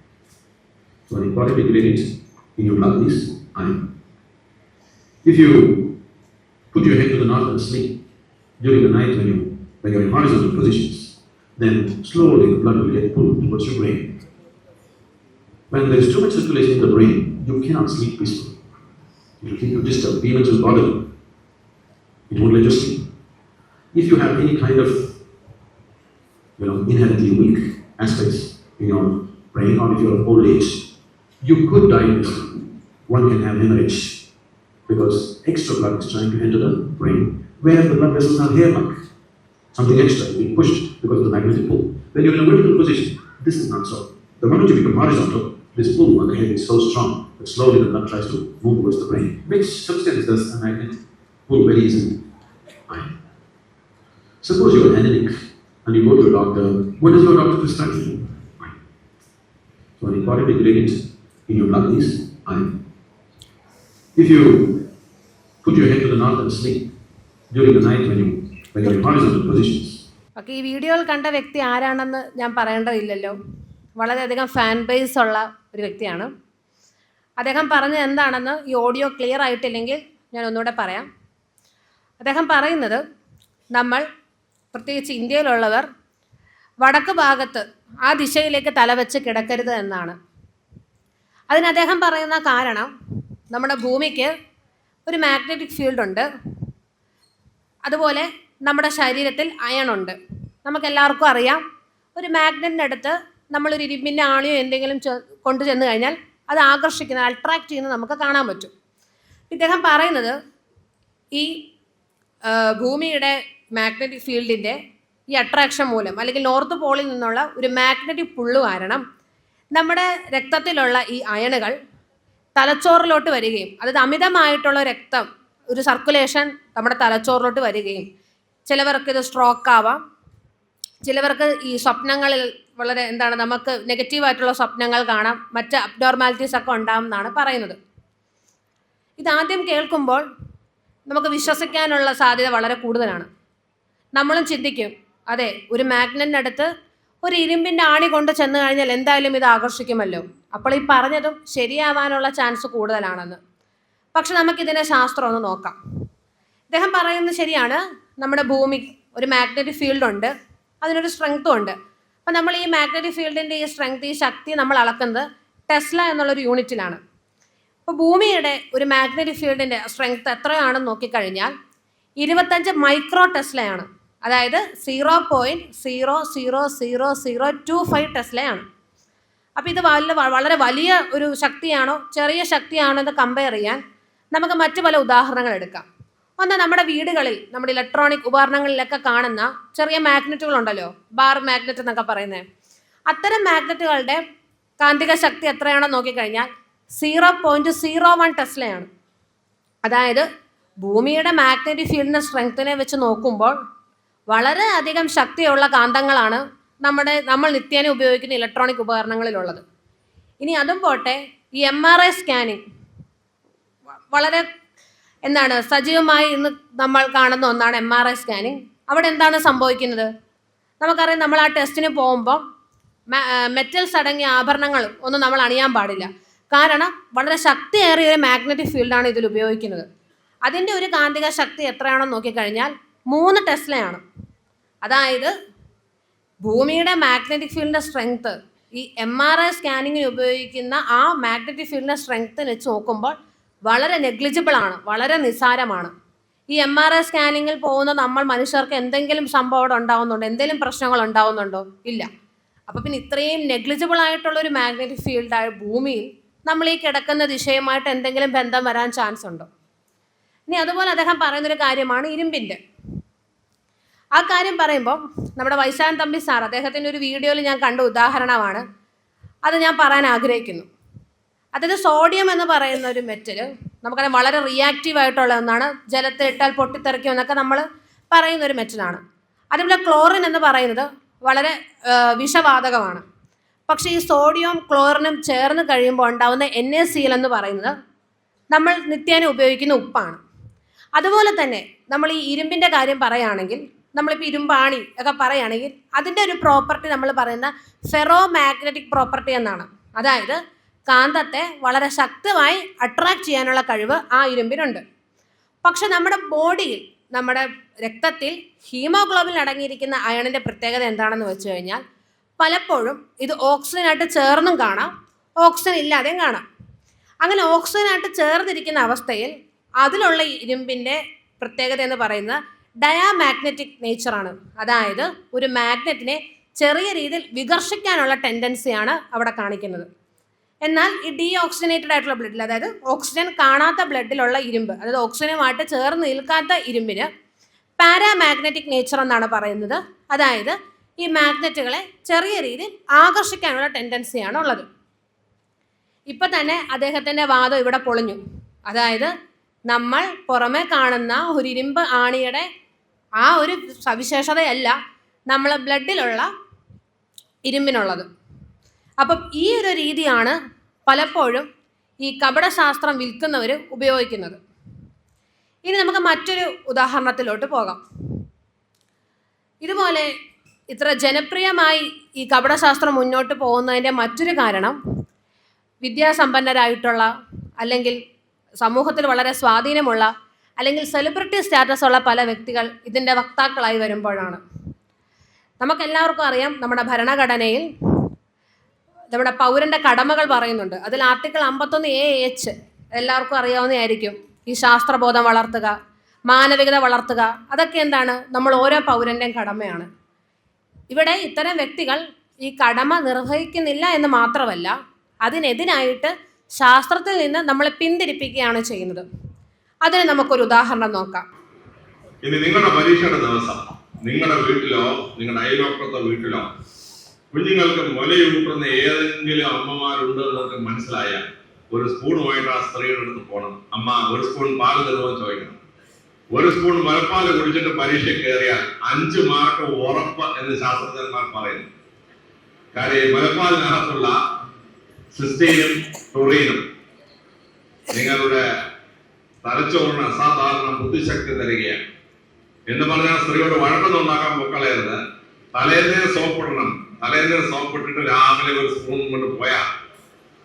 So an important ingredient in your blood is If you put your head to the north and sleep during the night when you when you're in horizontal positions, then slowly the blood will get pulled towards your brain. When there is too much circulation in the brain, you cannot sleep peacefully. It will keep you disturbed. Demons will bother you. It won't let you sleep. If you have any kind of, you know, inherently weak aspects in your brain, or if you're of old age, you could die peacefully. One can have hemorrhage because extra blood is trying to enter the brain where the blood vessels are hair-like. Something extra is being pushed because of the magnetic pull. When you're in a vertical position, this is not so. The moment you become horizontal, this pull on the head is so strong that slowly the blood tries to move towards the brain. Which substance does a magnet pull very easily? Iron. Suppose you're anemic and you go to a doctor. What does your doctor prescribe for you? Iron. So an important ingredient in your blood is iron. If you put your head to the north and sleep during the night when you when you're in horizontal positions, okay ഈ വീഡിയോയിൽ കണ്ട വ്യക്തി ആരാണെന്ന് ഞാൻ പറയേണ്ടതില്ലല്ലോ. വളരെയധികം fan base ഉള്ള ഒരു വ്യക്തിയാണ്. അദ്ദേഹം പറഞ്ഞത് എന്താണെന്ന് ഈ ഓഡിയോ ക്ലിയർ ആയിട്ടില്ലെങ്കിൽ ഞാൻ ഒന്നുകൂടെ പറയാം. അദ്ദേഹം പറയുന്നത് നമ്മൾ പ്രത്യേകിച്ച് ഇന്ത്യയിലുള്ളവർ വടക്ക് ഭാഗത്ത് ആ ദിശയിലേക്ക് തലവെച്ച് കിടക്കരുത് എന്നാണ്. അതിന് അദ്ദേഹം പറയുന്ന കാരണം നമ്മുടെ ഭൂമിക്ക് ഒരു മാഗ്നറ്റിക് ഫീൽഡ് ഉണ്ട്. അതുപോലെ നമ്മുടെ ശരീരത്തിൽ അയണുണ്ട് നമുക്കെല്ലാവർക്കും അറിയാം ഒരു മാഗ്നറ്റിന്റെ അടുത്ത് നമ്മളൊരു ഇരുമ്പിന്റെ ആണിയോ എന്തെങ്കിലും കൊണ്ടു ചെന്ന് കഴിഞ്ഞാൽ അത് ആകർഷിക്കുന്നത് അട്രാക്റ്റ് ചെയ്യുന്നത് നമുക്ക് കാണാൻ പറ്റും. ഇദ്ദേഹം പറയുന്നത് ഈ ഭൂമിയുടെ മാഗ്നറ്റിക് ഫീൽഡിന്റെ ഈ അട്രാക്ഷൻ മൂലം അല്ലെങ്കിൽ നോർത്ത് പോളിൽ നിന്നുള്ള ഒരു മാഗ്നറ്റിക് പുള്ളു കാരണം നമ്മുടെ രക്തത്തിലുള്ള ഈ അയണുകൾ തലച്ചോറിലോട്ട് വരികയും അതായത് അമിതമായിട്ടുള്ള രക്തം ഒരു സർക്കുലേഷൻ നമ്മുടെ തലച്ചോറിലോട്ട് വരികയും. ചിലവർക്ക് ഇത് സ്ട്രോക്ക് ആവാം. ചിലവർക്ക് ഈ സ്വപ്നങ്ങളിൽ വളരെ എന്താണ് നമുക്ക് നെഗറ്റീവായിട്ടുള്ള സ്വപ്നങ്ങൾ കാണാം. മറ്റ് അബ്നോർമാലിറ്റീസ് ഒക്കെ ഉണ്ടാവും എന്നാണ് പറയുന്നത്. ഇതാദ്യം കേൾക്കുമ്പോൾ നമുക്ക് വിശ്വസിക്കാനുള്ള സാധ്യത വളരെ കൂടുതലാണ്. നമ്മളും ചിന്തിക്കും അതെ ഒരു മാഗ്നറ്റിനടുത്ത് ഒരു ഇരുമ്പിന്റെ ആണി കൊണ്ട് ചെന്ന് കഴിഞ്ഞാൽ എന്തായാലും ഇത് ആകർഷിക്കുമല്ലോ. അപ്പോൾ ഈ പറഞ്ഞതും ശരിയാവാനുള്ള ചാൻസ് കൂടുതലാണെന്ന്. പക്ഷെ നമുക്കിതിനെ ശാസ്ത്രം ഒന്ന് നോക്കാം. ഇദ്ദേഹം പറയുന്നത് ശരിയാണ്. നമ്മുടെ ഭൂമി ഒരു മാഗ്നറ്റിക് ഫീൽഡ് ഉണ്ട്. അതിനൊരു സ്ട്രെങ്ത്തും ഉണ്ട്. അപ്പം നമ്മൾ ഈ മാഗ്നറ്റിക് ഫീൽഡിന്റെ ഈ സ്ട്രെങ്ത് ഈ ശക്തി നമ്മൾ അളക്കുന്നത് ടെസ്ല എന്നുള്ളൊരു യൂണിറ്റിലാണ്. അപ്പോൾ ഭൂമിയുടെ ഒരു മാഗ്നറ്റിക് ഫീൽഡിന്റെ സ്ട്രെങ്ത് എത്രയാണെന്ന് നോക്കിക്കഴിഞ്ഞാൽ ഇരുപത്തഞ്ച് മൈക്രോ ടെസ്ലയാണ്. അതായത് zero point zero zero zero zero two five ടെസ്ലയാണ്. അപ്പോൾ ഇത് വളരെ വലിയ ഒരു ശക്തിയാണോ? ചെറിയ ശക്തിയാണോ എന്ന് കമ്പയർ ചെയ്യാൻ നമുക്ക് മറ്റു പല ഉദാഹരണങ്ങൾ എടുക്കാം. ഒന്ന് നമ്മുടെ വീടുകളിൽ നമ്മുടെ ഇലക്ട്രോണിക് ഉപകരണങ്ങളിലൊക്കെ കാണുന്ന ചെറിയ മാഗ്നറ്റുകൾ ഉണ്ടല്ലോ. ബാർ മാഗ്നറ്റ് എന്നൊക്കെ പറയുന്നത്. അത്തരം മാഗ്നറ്റുകളുടെ കാന്തിക ശക്തി എത്രയാണോ നോക്കിക്കഴിഞ്ഞാൽ സീറോ പോയിന്റ് സീറോ വൺ ടെസ്ലയാണ്. അതായത് ഭൂമിയുടെ മാഗ്നറ്റിക് ഫീൽഡിന്റെ സ്ട്രെങ്ത്തിനെ വെച്ച് നോക്കുമ്പോൾ വളരെ അധികം ശക്തിയുള്ള കാന്തങ്ങളാണ് നമ്മുടെ നമ്മൾ നിത്യേന ഉപയോഗിക്കുന്ന ഇലക്ട്രോണിക് ഉപകരണങ്ങളിലുള്ളത്. ഇനി അതും പോട്ടെ ഈ എം ആർ ഐ സ്കാനിങ് വളരെ എന്താണ് സജീവമായി ഇന്ന് നമ്മൾ കാണുന്ന ഒന്നാണ് എം ആർ ഐ സ്കാനിങ് അവിടെ എന്താണ് സംഭവിക്കുന്നത്? നമുക്കറിയാം നമ്മൾ ആ ടെസ്റ്റിന് പോകുമ്പോൾ മെറ്റൽസ് അടങ്ങിയ ആഭരണങ്ങൾ ഒന്നും നമ്മൾ അണിയാൻ പാടില്ല. കാരണം വളരെ ശക്തിയേറിയ ഒരു മാഗ്നറ്റിക് ഫീൽഡാണ് ഇതിൽ ഉപയോഗിക്കുന്നത്. അതിന്റെ ഒരു കാന്തിക ശക്തി എത്രയാണെന്ന് നോക്കിക്കഴിഞ്ഞാൽ മൂന്ന് ടെസ്ലയാണ്. അതായത് ഭൂമിയുടെ മാഗ്നറ്റിക് ഫീൽഡിന്റെ സ്ട്രെങ്ത് ഈ എം ആർ ഐ സ്കാനിങ്ങിന് ഉപയോഗിക്കുന്ന ആ മാഗ്നറ്റിക് ഫീൽഡിന്റെ സ്ട്രെങ്ത്ത് വെച്ച് നോക്കുമ്പോൾ വളരെ നെഗ്ലിജിബിൾ ആണ് വളരെ നിസ്സാരമാണ്. ഈ എം ആർ ഐ സ്കാനിങ്ങിൽ പോകുന്ന നമ്മൾ മനുഷ്യർക്ക് എന്തെങ്കിലും സംഭവം അവിടെ ഉണ്ടാവുന്നുണ്ടോ? എന്തെങ്കിലും പ്രശ്നങ്ങൾ ഉണ്ടാവുന്നുണ്ടോ? ഇല്ല. അപ്പോൾ പിന്നെ ഇത്രയും നെഗ്ലിജിബിൾ ആയിട്ടുള്ള ഒരു മാഗ്നറ്റിക് ഫീൽഡായ ഭൂമിയിൽ നമ്മൾ ഈ കിടക്കുന്ന ദിശയുമായിട്ട് എന്തെങ്കിലും ബന്ധം വരാൻ ചാൻസ് ഉണ്ടോ? ഇനി അതുപോലെ അദ്ദേഹം പറയുന്നൊരു കാര്യമാണ് ഇരുമ്പിന്റെ. ആ കാര്യം പറയുമ്പോൾ നമ്മുടെ വൈശാഖൻ തമ്പി സാർ അദ്ദേഹത്തിന്റെ ഒരു വീഡിയോയിൽ ഞാൻ കണ്ട ഉദാഹരണമാണ്. അത് ഞാൻ പറയാൻ ആഗ്രഹിക്കുന്നു. അതായത് സോഡിയം എന്ന് പറയുന്ന ഒരു മെറ്റൽ നമുക്കറിയാം വളരെ റിയാക്റ്റീവ് ആയിട്ടുള്ള ഒന്നാണ്. ജലത്തിൽ ഇട്ടാൽ പൊട്ടിത്തെറിക്കും എന്നൊക്കെ നമ്മൾ പറയുന്ന ഒരു മെറ്റലാണ് അതേപോലെ ക്ലോറിൻ എന്ന് പറയുന്നത് വളരെ വിഷവാതകമാണ്. പക്ഷേ ഈ സോഡിയവും ക്ലോറിനും ചേർന്ന് കഴിയുമ്പോൾ ഉണ്ടാകുന്ന എൻ എ സിയിൽ എന്ന് പറയുന്നത് നമ്മൾ നിത്യേന ഉപയോഗിക്കുന്ന ഉപ്പാണ്. അതുപോലെ തന്നെ നമ്മൾ ഈ ഇരുമ്പിന്റെ കാര്യം പറയുകയാണെങ്കിൽ നമ്മളിപ്പോൾ ഇരുമ്പാണി ഒക്കെ പറയുകയാണെങ്കിൽ അതിന്റെ ഒരു പ്രോപ്പർട്ടി നമ്മൾ പറയുന്ന ഫെറോ മാഗ്നറ്റിക് പ്രോപ്പർട്ടി എന്നാണ്. അതായത് കാന്തത്തെ വളരെ ശക്തമായി അട്രാക്റ്റ് ചെയ്യാനുള്ള കഴിവ് ആ ഇരുമ്പിനുണ്ട്. പക്ഷെ നമ്മുടെ ബോഡിയിൽ നമ്മുടെ രക്തത്തിൽ ഹീമോഗ്ലോബിൻ അടങ്ങിയിരിക്കുന്ന അയണിന്റെ പ്രത്യേകത എന്താണെന്ന് വെച്ച് കഴിഞ്ഞാൽ പലപ്പോഴും ഇത് ഓക്സിജനായിട്ട് ചേർന്നും കാണാം ഓക്സിജൻ ഇല്ലാതെയും കാണാം. അങ്ങനെ ഓക്സിജനായിട്ട് ചേർന്നിരിക്കുന്ന അവസ്ഥയിൽ അതിലുള്ള ഇരുമ്പിന്റെ പ്രത്യേകത എന്ന് പറയുന്നത് ഡയാമാഗ്നറ്റിക് നേച്ചറാണ് അതായത് ഒരു മാഗ്നറ്റിനെ ചെറിയ രീതിയിൽ വികർഷിക്കാനുള്ള ടെൻഡൻസിയാണ് അവിടെ കാണിക്കുന്നത്. എന്നാൽ ഈ ഡീ ഓക്സിജനേറ്റഡ് ആയിട്ടുള്ള ബ്ലഡിൽ അതായത് ഓക്സിജൻ കാണാത്ത ബ്ലഡിലുള്ള ഇരുമ്പ് അതായത് ഓക്സിജനുമായിട്ട് ചേർന്ന് നിൽക്കാത്ത ഇരുമ്പിന് പാരാമാഗ്നറ്റിക് നേച്ചർ എന്നാണ് പറയുന്നത്. അതായത് ഈ മാഗ്നറ്റുകളെ ചെറിയ രീതിയിൽ ആകർഷിക്കാനുള്ള ടെൻഡൻസിയാണ് ഉള്ളത്. ഇപ്പം തന്നെ അദ്ദേഹത്തിന്റെ വാദം ഇവിടെ പൊളിഞ്ഞു. അതായത് നമ്മൾ പുറമെ കാണുന്ന ഒരു ഇരുമ്പ് ആണിയുടെ ആ ഒരു സവിശേഷതയല്ല നമ്മളെ ബ്ലഡിലുള്ള ഇരുമ്പിനുള്ളത്. അപ്പം ഈ ഒരു രീതിയാണ് പലപ്പോഴും ഈ കപടശാസ്ത്രം വിൽക്കുന്നവർ ഉപയോഗിക്കുന്നത്. ഇനി നമുക്ക് മറ്റൊരു ഉദാഹരണത്തിലോട്ട് പോകാം. ഇതുപോലെ ഇത്ര ജനപ്രിയമായി ഈ കപടശാസ്ത്രം മുന്നോട്ട് പോകുന്നതിന്റെ മറ്റൊരു കാരണം വിദ്യാസമ്പന്നരായിട്ടുള്ള അല്ലെങ്കിൽ സമൂഹത്തിൽ വളരെ സ്വാധീനമുള്ള അല്ലെങ്കിൽ സെലിബ്രിറ്റി സ്റ്റാറ്റസ് ഉള്ള പല വ്യക്തികൾ ഇതിന്റെ വക്താക്കളായി വരുമ്പോഴാണ്. നമുക്കെല്ലാവർക്കും അറിയാം നമ്മുടെ ഭരണഘടനയിൽ നമ്മുടെ പൗരന്റെ കടമകൾ പറയുന്നുണ്ട്. അതിൽ ആർട്ടിക്കിൾ അമ്പത്തൊന്ന് എ എച്ച് എല്ലാവർക്കും അറിയാവുന്നതായിരിക്കും. ഈ ശാസ്ത്രബോധം വളർത്തുക മാനവികത വളർത്തുക അതൊക്കെ എന്താണ്? നമ്മൾ ഓരോ പൗരന്റെയും കടമയാണ്. ഇവിടെ ഇത്തരം വ്യക്തികൾ ഈ കടമ നിർവഹിക്കുന്നില്ല എന്ന് മാത്രമല്ല അതിനെതിരായിട്ട് ശാസ്ത്രത്തിൽ നിന്ന് നമ്മളെ പിന്തിരിപ്പിക്കുകയാണ് ചെയ്യുന്നത്. അതിന് നമുക്കൊരു ഉദാഹരണം നോക്കാം. ഇനി നിങ്ങളുടെ പരീക്ഷയുടെ ദിവസം. നിങ്ങളുടെ വീട്ടിലോ നിങ്ങളുടെ അയൽവക്കത്തെ വീട്ടിലോ കുഞ്ഞുങ്ങൾക്ക് മുലയൂട്ടുന്ന ഏതെങ്കിലും അമ്മമാരുണ്ട് എന്നൊക്കെ മനസ്സിലായാൽ ഒരു സ്പൂണുമായിട്ട് ആ സ്ത്രീയുടെ അടുത്ത് പോകണം. അമ്മ ഒരു സ്പൂൺ പാൽ തരുമോ ചോദിക്കണം. ഒരു സ്പൂൺ മുലപ്പാൽ കുടിച്ചിട്ട് പരീക്ഷ കയറിയാൽ അഞ്ച് മാർക്ക് ഉറപ്പ് എന്ന് ശാസ്ത്രജ്ഞന്മാർ പറയുന്നു. കാര്യം മുലപ്പാലിനകത്തുള്ള സിസ്റ്റീനും ടൊറീനും നിങ്ങളുടെ തലച്ചോറിന് അസാധാരണ ബുദ്ധിശക്തി തരികയാണ്. എന്ന് പറഞ്ഞാൽ സ്ത്രീയോട് വഴക്കൊന്നും ഉണ്ടാക്കാൻ പൊക്കളയരുത്. തലേന്നേ സോപ്പിടണം തലേന്നേ സോപ്പിട്ടിട്ട് രാവിലെ ഒരു സ്പൂൺ കൊണ്ട് പോയാ.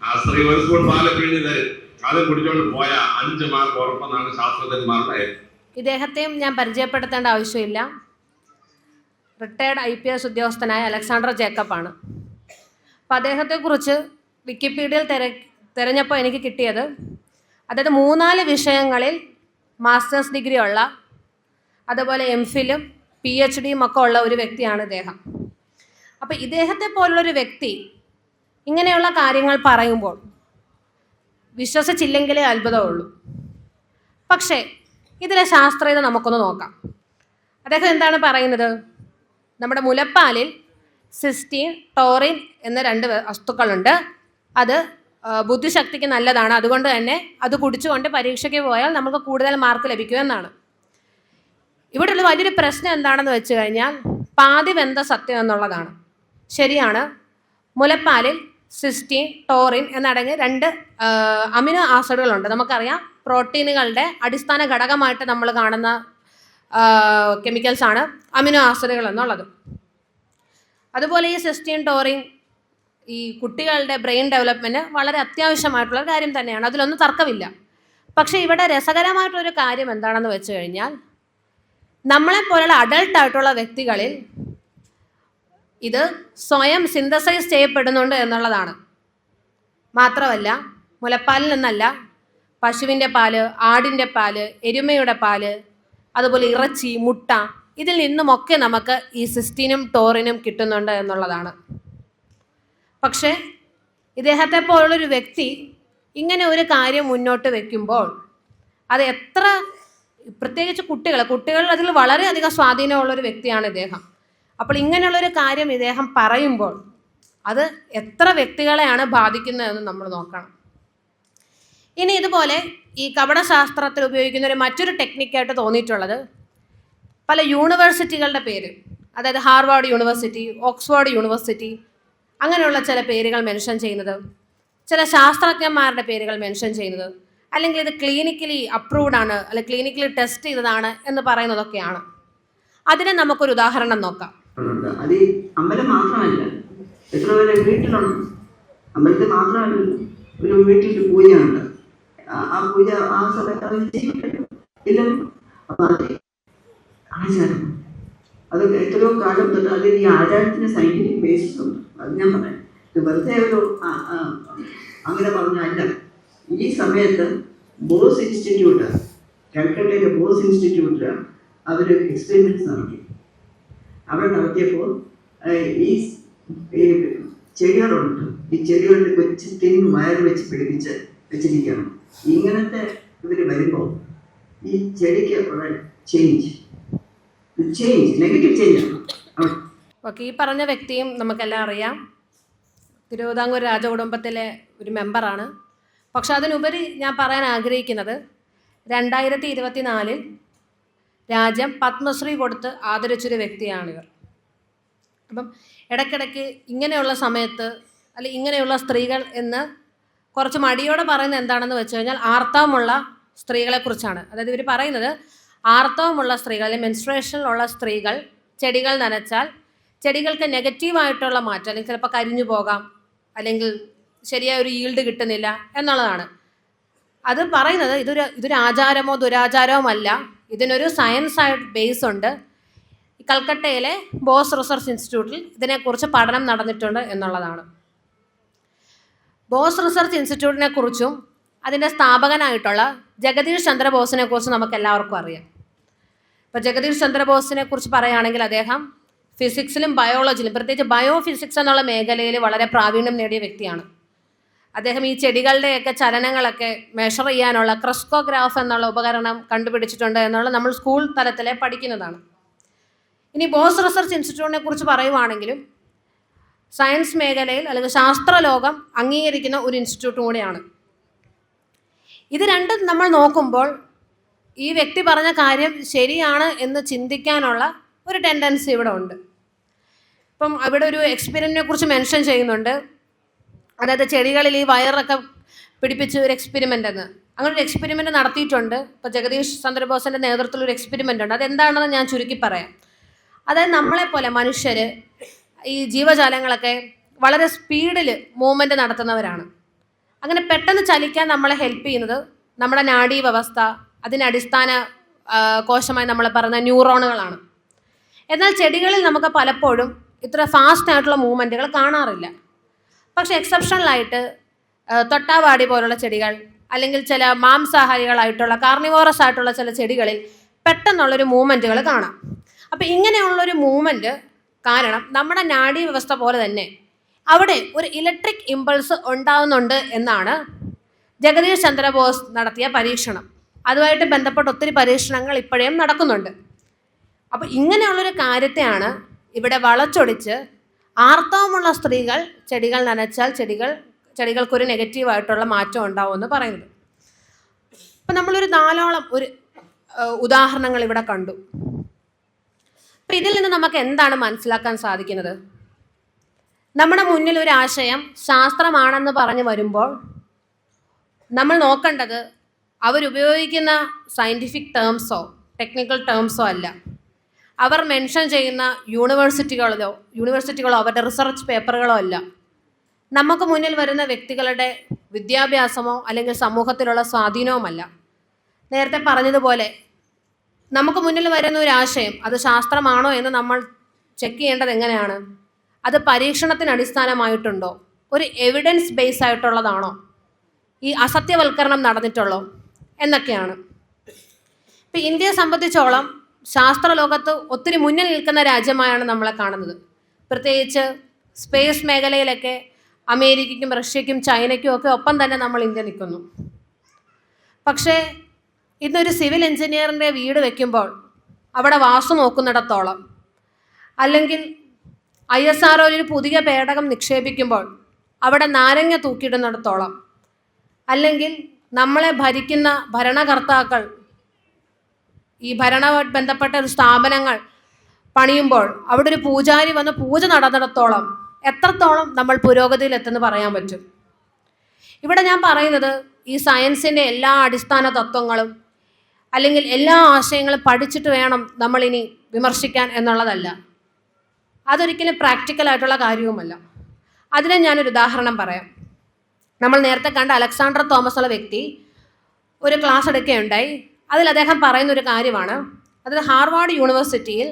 ആ സ്ത്രീ ഒരു സ്പൂൺ പാൽ പിഴിഞ്ഞ് തരും. അത് കുടിച്ചോണ്ട് പോയാ. അഞ്ച് മാർക്ക് ഉറപ്പെന്നാണ് ശാസ്ത്രജ്ഞന്മാരുടെ ഇദ്ദേഹത്തെയും ഞാൻ പരിചയപ്പെടുത്തേണ്ട ആവശ്യമില്ല. റിട്ടയർഡ് ഐ പി എസ് ഉദ്യോഗസ്ഥനായ അലക്സാണ്ടർ ജേക്കബാണ്. അപ്പം അദ്ദേഹത്തെക്കുറിച്ച് വിക്കിപീഡിയയിൽ തിര തിരഞ്ഞപ്പോൾ എനിക്ക് കിട്ടിയത് അതായത് മൂന്നാൽ വിഷയങ്ങളിൽ മാസ്റ്റേഴ്സ് ഡിഗ്രി ഉള്ള അതുപോലെ എം ഫിലും പി എച്ച് ഡിയും ഒക്കെ ഉള്ള ഒരു വ്യക്തിയാണ് ഇദ്ദേഹം. അപ്പോൾ ഇദ്ദേഹത്തെ പോലുള്ളൊരു വ്യക്തി ഇങ്ങനെയുള്ള കാര്യങ്ങൾ പറയുമ്പോൾ വിശ്വസിച്ചില്ലെങ്കിലേ അത്ഭുതമുള്ളൂ. പക്ഷേ ഇതിലെ ശാസ്ത്രീയത നമുക്കൊന്ന് നോക്കാം. അദ്ദേഹം എന്താണ് പറയുന്നത്? നമ്മുടെ മുലപ്പാലിൽ സിസ്റ്റീൻ ടോറിൻ എന്ന രണ്ട് വസ്തുക്കളുണ്ട്. അത് ബുദ്ധിശക്തിക്ക് നല്ലതാണ്. അതുകൊണ്ട് തന്നെ അത് കുടിച്ചുകൊണ്ട് പരീക്ഷയ്ക്ക് പോയാൽ നമുക്ക് കൂടുതൽ മാർക്ക് ലഭിക്കുമെന്നാണ് ഇവിടെയുള്ള വലിയൊരു പ്രശ്നം എന്താണെന്ന് വെച്ച് കഴിഞ്ഞാൽ പാതി വെന്ത സത്യം എന്നുള്ളതാണ്. ശരിയാണ്. മുലപ്പാലിൽ സിസ്റ്റീൻ ടോറിൻ എന്നടങ്ങിയ രണ്ട് അമിനോ ആസിഡുകളുണ്ട്. നമുക്കറിയാം പ്രോട്ടീനുകളുടെ അടിസ്ഥാന ഘടകമായിട്ട് നമ്മൾ കാണുന്ന കെമിക്കൽസാണ് അമിനോ ആസിഡുകൾ എന്നുള്ളത്. അതുപോലെ ഈ സിസ്റ്റീൻ ടോറിൻ ഈ കുട്ടികളുടെ ബ്രെയിൻ ഡെവലപ്മെന്റ് വളരെ അത്യാവശ്യമായിട്ടുള്ള കാര്യം തന്നെയാണ്. അതിലൊന്നും തർക്കമില്ല. പക്ഷേ ഇവിടെ രസകരമായിട്ടൊരു കാര്യം എന്താണെന്ന് വെച്ച് കഴിഞ്ഞാൽ അഡൾട്ട് ആയിട്ടുള്ള വ്യക്തികളിൽ ഇത് സ്വയം സിന്തസൈസ് ചെയ്യപ്പെടുന്നുണ്ട് എന്നുള്ളതാണ്. മാത്രമല്ല മുലപ്പാലിൽ നിന്നല്ല പശുവിന്റെ പാൽ ആടിന്റെ പാൽ എരുമയുടെ പാൽ അതുപോലെ ഇറച്ചി മുട്ട ഇതിൽ നിന്നുമൊക്കെ നമുക്ക് ഈ സിസ്റ്റീനും ടോറിനും കിട്ടുന്നുണ്ട് എന്നുള്ളതാണ്. പക്ഷേ ഇദ്ദേഹത്തെ പോലുള്ളൊരു വ്യക്തി ഇങ്ങനെ ഒരു കാര്യം മുന്നോട്ട് വെക്കുമ്പോൾ അത് എത്ര പ്രത്യേകിച്ച് കുട്ടികൾ കുട്ടികൾ അതിൽ വളരെയധികം സ്വാധീനമുള്ളൊരു വ്യക്തിയാണ് ഇദ്ദേഹം. അപ്പോൾ ഇങ്ങനെയുള്ളൊരു കാര്യം ഇദ്ദേഹം പറയുമ്പോൾ അത് എത്ര വ്യക്തികളെയാണ് ബാധിക്കുന്നതെന്ന് നമ്മൾ നോക്കണം. ഇനി ഇതുപോലെ ഈ കപടശാസ്ത്രത്തിൽ ഉപയോഗിക്കുന്ന ഒരു മറ്റൊരു ടെക്നിക്കായിട്ട് തോന്നിയിട്ടുള്ളത് പല യൂണിവേഴ്സിറ്റികളുടെ പേര്. അതായത് ഹാർവാർഡ് യൂണിവേഴ്സിറ്റി ഓക്സ്ഫോർഡ് യൂണിവേഴ്സിറ്റി അങ്ങനെയുള്ള ചില പേരുകൾ മെൻഷൻ ചെയ്യുന്നത്. ചില ശാസ്ത്രജ്ഞന്മാരുടെ പേരുകൾ മെൻഷൻ ചെയ്യുന്നത്. അല്ലെങ്കിൽ ഇത് ക്ലിനിക്കലി അപ്രൂവ്ഡ് ആണ് അല്ലെ ക്ലിനിക്കലി ടെസ്റ്റ് ചെയ്തതാണ് എന്ന് പറയുന്നതൊക്കെയാണ്. അതിനെ നമുക്കൊരു ഉദാഹരണം നോക്കാം. മാത്രമല്ല. മാത്രമല്ല. ഒരു വീട്ടിൽ പൂജയുണ്ട്. ആ- പൂജ ആ സമയത്ത് ആചാരം അത് എത്രയോ കാലം തൊട്ട് അതിൽ ഈ ആചാരത്തിന് സയന്റിഫിക് ബേസിസ് ഉണ്ട്. അത് ഞാൻ പറയാം. ഇത് വെറുതെ ഒരു അങ്ങനെ പറഞ്ഞല്ല. ഈ സമയത്ത് ബോസ് ഇൻസ്റ്റിറ്റ്യൂട്ട് കൽക്കട്ടയിലെ ബോസ് ഇൻസ്റ്റിറ്റ്യൂട്ടിൽ അവർ എക്സ്പെരിമെന്റ്സ് നടത്തി. അവിടെ നടത്തിയപ്പോൾ ഈ ചെടികളുണ്ട്. ഈ ചെടികളുടെ വെച്ച് തിൻ വയർ വെച്ച് പിടിപ്പിച്ച് വെച്ചിരിക്കുകയാണ്. ഇങ്ങനത്തെ ഇവർ വരുമ്പോൾ ഈ ചെടിക്ക് ചേഞ്ച് ചേഞ്ച് നെഗറ്റീവ് ചേഞ്ച് ആണ്. ഓക്കെ ഈ പറഞ്ഞ വ്യക്തിയും നമുക്കെല്ലാം അറിയാം. തിരുവിതാംകൂർ രാജകുടുംബത്തിലെ ഒരു മെമ്പറാണ്. പക്ഷെ അതിനുപരി ഞാൻ പറയാൻ ആഗ്രഹിക്കുന്നത് രണ്ടായിരത്തി ഇരുപത്തി നാലിൽ രാജ്യം പത്മശ്രീ കൊടുത്ത് ആദരിച്ചൊരു വ്യക്തിയാണിവർ. അപ്പം ഇടയ്ക്കിടയ്ക്ക് ഇങ്ങനെയുള്ള സമയത്ത് അല്ലെ ഇങ്ങനെയുള്ള സ്ത്രീകൾ എന്ന് കുറച്ച് മടിയോടെ പറയുന്നത് എന്താണെന്ന് വെച്ച് കഴിഞ്ഞാൽ ആർത്തവമുള്ള സ്ത്രീകളെക്കുറിച്ചാണ്. അതായത് ഇവർ പറയുന്നത് ആർത്തവമുള്ള സ്ത്രീകൾ അല്ലെങ്കിൽ മെൻസ്ട്രേഷനിലുള്ള സ്ത്രീകൾ ചെടികൾ നനച്ചാൽ ചെടികൾക്ക് നെഗറ്റീവായിട്ടുള്ള മാറ്റം അല്ലെങ്കിൽ ചിലപ്പോൾ കരിഞ്ഞു പോകാം അല്ലെങ്കിൽ ശരിയായ ഒരു ഈൽഡ് കിട്ടുന്നില്ല എന്നുള്ളതാണ്. അത് പറയുന്നത് ഇതൊരു ഇതൊരു ആചാരമോ ദുരാചാരമോ അല്ല ഇതിനൊരു സയൻസ് ആയിട്ട് ബേസ് ഉണ്ട്. കൽക്കട്ടയിലെ ബോസ് റിസർച്ച് ഇൻസ്റ്റിറ്റ്യൂട്ടിൽ ഇതിനെക്കുറിച്ച് പഠനം നടന്നിട്ടുണ്ട് എന്നുള്ളതാണ്. ബോസ് റിസർച്ച് ഇൻസ്റ്റിറ്റ്യൂട്ടിനെ കുറിച്ചും അതിന്റെ സ്ഥാപകനായിട്ടുള്ള ജഗദീഷ് ചന്ദ്രബോസിനെ കുറിച്ച് നമുക്ക് എല്ലാവർക്കും അറിയാം. ഇപ്പോൾ ജഗദീഷ് ചന്ദ്രബോസിനെ കുറിച്ച് പറയുകയാണെങ്കിൽ അദ്ദേഹം ഫിസിക്സിലും ബയോളജിയിലും പ്രത്യേകിച്ച് ബയോ ഫിസിക്സ് എന്നുള്ള മേഖലയിൽ വളരെ പ്രാവീണ്യം നേടിയ വ്യക്തിയാണ്. അദ്ദേഹം ഈ ചെടികളുടെയൊക്കെ ചലനങ്ങളൊക്കെ മെഷർ ചെയ്യാനുള്ള ക്രസ്കോഗ്രാഫ് എന്നുള്ള ഉപകരണം കണ്ടുപിടിച്ചിട്ടുണ്ട് എന്നുള്ള നമ്മൾ സ്കൂൾ തലത്തിലെ പഠിക്കുന്നതാണ്. ഇനി ബോസ് റിസർച്ച് ഇൻസ്റ്റിറ്റ്യൂട്ടിനെ കുറിച്ച് പറയുവാണെങ്കിലും സയൻസ് മേഖലയിൽ അല്ലെങ്കിൽ ശാസ്ത്രലോകം അംഗീകരിക്കുന്ന ഒരു ഇൻസ്റ്റിറ്റ്യൂട്ടും കൂടിയാണ്. ഇത് രണ്ടും നമ്മൾ നോക്കുമ്പോൾ ഈ വ്യക്തി പറഞ്ഞ കാര്യം ശരിയാണ് എന്ന് ചിന്തിക്കാനുള്ള ഒരു ടെൻഡൻസി ഇവിടെ ഉണ്ട്. ഇപ്പം അവിടെ ഒരു എക്സ്പീരിയൻസിനെ കുറിച്ച് മെൻഷൻ ചെയ്യുന്നുണ്ട്. അതായത് ചെടികളിൽ ഈ വയറൊക്കെ പിടിപ്പിച്ച് ഒരു എക്സ്പെരിമെന്റ് എന്ന്. അങ്ങനെ ഒരു എക്സ്പെരിമെന്റ് നടത്തിയിട്ടുണ്ട്. ഇപ്പോൾ ജഗദീഷ് ചന്ദ്രബോസിന്റെ നേതൃത്വത്തിൽ ഒരു എക്സ്പെരിമെന്റ് ഉണ്ട്. അതെന്താണെന്ന് ഞാൻ ചുരുക്കി പറയാം. അതായത് നമ്മളെപ്പോലെ മനുഷ്യർ ഈ ജീവജാലങ്ങളൊക്കെ വളരെ സ്പീഡിൽ മൂവ്മെന്റ് നടത്തുന്നവരാണ്. അങ്ങനെ പെട്ടെന്ന് ചലിക്കാൻ നമ്മളെ ഹെൽപ്പ് ചെയ്യുന്നത് നമ്മുടെ നാഡീ വ്യവസ്ഥ അതിന്റെ അടിസ്ഥാന കോശമായി നമ്മൾ പറയുന്ന ന്യൂറോണുകളാണ്. എന്നാൽ ചെടികളിൽ നമുക്ക് പലപ്പോഴും ഇത്ര ഫാസ്റ്റ് ആയിട്ടുള്ള മൂവ്മെന്റുകൾ കാണാറില്ല. പക്ഷേ എക്സെപ്ഷണലായിട്ട് തൊട്ടാവാടി പോലുള്ള ചെടികൾ അല്ലെങ്കിൽ ചില മാംസാഹാരികളായിട്ടുള്ള കാർണിവോറസ് ആയിട്ടുള്ള ചില ചെടികളിൽ പെട്ടെന്നുള്ളൊരു മൂവ്മെന്റുകൾ കാണാം. അപ്പോൾ ഇങ്ങനെയുള്ളൊരു മൂവ്മെന്റ് കാരണം നമ്മുടെ നാഡി വ്യവസ്ഥ പോലെ തന്നെ അവിടെ ഒരു ഇലക്ട്രിക് ഇമ്പൾസ് ഉണ്ടാവുന്നുണ്ട് എന്നാണ് ജഗദീഷ് ചന്ദ്രബോസ് നടത്തിയ പരീക്ഷണം. അതുമായിട്ട് ബന്ധപ്പെട്ട ഒത്തിരി പരീക്ഷണങ്ങൾ ഇപ്പോഴേയും നടക്കുന്നുണ്ട്. അപ്പോൾ ഇങ്ങനെയുള്ളൊരു കാര്യത്തെയാണ് ഇവിടെ വളച്ചൊടിച്ച് ആർത്തവമുള്ള സ്ത്രീകൾ ചെടികൾ നനച്ചാൽ ചെടികൾ ചെടികൾക്കൊരു നെഗറ്റീവായിട്ടുള്ള മാറ്റം ഉണ്ടാവുമെന്ന് പറയുന്നത്. അപ്പം നമ്മളൊരു നാലോളം ഒരു ഉദാഹരണങ്ങൾ ഇവിടെ കണ്ടു. അപ്പം ഇതിൽ നിന്ന് നമുക്ക് എന്താണ് മനസ്സിലാക്കാൻ സാധിക്കുന്നത്? നമ്മുടെ മുന്നിൽ ഒരു ആശയം ശാസ്ത്രമാണെന്ന് പറഞ്ഞു വരുമ്പോൾ നമ്മൾ നോക്കേണ്ടത് അവരുപയോഗിക്കുന്ന സയന്റിഫിക് ടേംസോ ടെക്നിക്കൽ ടേംസോ അല്ല. അവർ മെൻഷൻ ചെയ്യുന്ന യൂണിവേഴ്സിറ്റികളിലോ യൂണിവേഴ്സിറ്റികളോ അവരുടെ റിസർച്ച് പേപ്പറുകളോ അല്ല. നമുക്ക് മുന്നിൽ വരുന്ന വ്യക്തികളുടെ വിദ്യാഭ്യാസമോ അല്ലെങ്കിൽ സമൂഹത്തിലുള്ള സ്വാധീനവുമല്ല നേരത്തെ പറഞ്ഞതുപോലെ നമുക്ക് മുന്നിൽ വരുന്ന ഒരു ആശയം അത് ശാസ്ത്രമാണോ എന്ന് നമ്മൾ ചെക്ക് ചെയ്യേണ്ടത് എങ്ങനെയാണ്? അത് പരീക്ഷണത്തിന് അടിസ്ഥാനമായിട്ടുണ്ടോ? ഒരു എവിഡൻസ് ബേസ് ആയിട്ടുള്ളതാണോ? ഈ അസത്യവൽക്കരണം നടന്നിട്ടുള്ളോ? എന്നൊക്കെയാണ്. ഇപ്പം ഇന്ത്യയെ സംബന്ധിച്ചോളം ശാസ്ത്രലോകത്ത് ഒത്തിരി മുന്നിൽ നിൽക്കുന്ന രാജ്യമായാണ് നമ്മളെ കാണുന്നത്. പ്രത്യേകിച്ച് സ്പേസ് മേഖലയിലൊക്കെ അമേരിക്കയ്ക്കും റഷ്യയ്ക്കും ചൈനയ്ക്കും ഒക്കെ ഒപ്പം തന്നെ നമ്മൾ ഇന്ത്യ നിൽക്കുന്നു. പക്ഷേ ഇന്നൊരു സിവിൽ എഞ്ചിനീയറിന്റെ വീട് വയ്ക്കുമ്പോൾ അവിടെ വാസു നോക്കുന്നിടത്തോളം അല്ലെങ്കിൽ ഐ എസ് ആർ ഒരു പുതിയ പേടകം നിക്ഷേപിക്കുമ്പോൾ അവിടെ നാരങ്ങ തൂക്കിയിടുന്നിടത്തോളം അല്ലെങ്കിൽ നമ്മളെ ഭരിക്കുന്ന ഭരണകർത്താക്കൾ ഈ ഭരണവുമായിട്ട് ബന്ധപ്പെട്ട ഒരു സ്ഥാപനങ്ങൾ പണിയുമ്പോൾ അവിടെ ഒരു പൂജാരി വന്ന് പൂജ നടന്നിടത്തോളം എത്രത്തോളം നമ്മൾ പുരോഗതിയിലെത്തെന്ന് പറയാൻ പറ്റും. ഇവിടെ ഞാൻ പറയുന്നത് ഈ സയൻസിന്റെ എല്ലാ അടിസ്ഥാന തത്വങ്ങളും അല്ലെങ്കിൽ എല്ലാ ആശയങ്ങളും പഠിച്ചിട്ട് വേണം നമ്മളിനി വിമർശിക്കാൻ എന്നുള്ളതല്ല. അതൊരിക്കലും പ്രാക്ടിക്കലായിട്ടുള്ള കാര്യവുമല്ല. അതിന് ഞാനൊരു ഉദാഹരണം പറയാം. നമ്മൾ നേരത്തെ കണ്ട അലക്സാണ്ടർ തോമസ് ഉള്ള വ്യക്തി ഒരു ക്ലാസ് എടുക്കുകയുണ്ടായി. അതിൽ അദ്ദേഹം പറയുന്ന ഒരു കാര്യമാണ്. അതായത് ഹാർവാർഡ് യൂണിവേഴ്സിറ്റിയിൽ